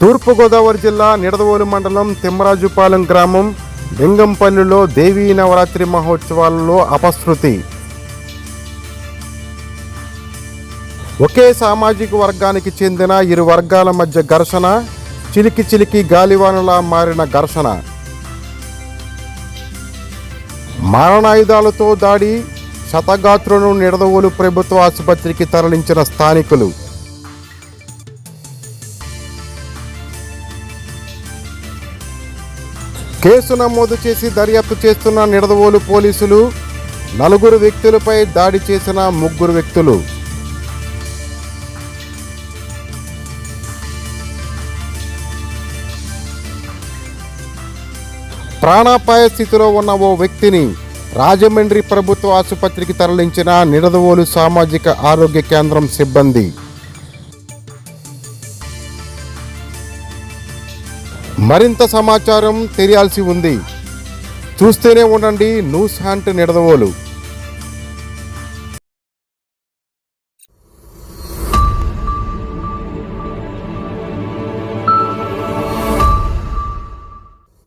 తూర్పుగోదావరి జిల్లా నిడదవోలు మండలం తిమ్మరాజుపాలెం గ్రామం బెంగంపల్లిలో దేవీ నవరాత్రి మహోత్సవాలలో అపశృతి. ఒకే సామాజిక వర్గానికి చెందిన ఇరు వర్గాల మధ్య ఘర్షణ చిలికి చిలికి గాలివానలా మారిన ఘర్షణ. మారణాయుధాలతో దాడి శతగాత్రులను నిడదవోలు ప్రభుత్వ ఆసుపత్రికి తరలించిన స్థానికులు. కేసు నమోదు చేసి దర్యాప్తు చేస్తున్న నిడదవోలు పోలీసులు నలుగురు వ్యక్తులపై దాడి చేసిన ముగ్గురు వ్యక్తులు. ప్రాణాపాయ స్థితిలో ఉన్న ఓ వ్యక్తిని రాజమండ్రి ప్రభుత్వ ఆసుపత్రికి తరలించిన నిడదవోలు సామాజిక ఆరోగ్య కేంద్రం సిబ్బంది. మరింత సమాచారం తెలియాల్సి ఉంది. చూస్తూనే ఉండండి న్యూస్ హ్యాంట్ నిడదవోలు.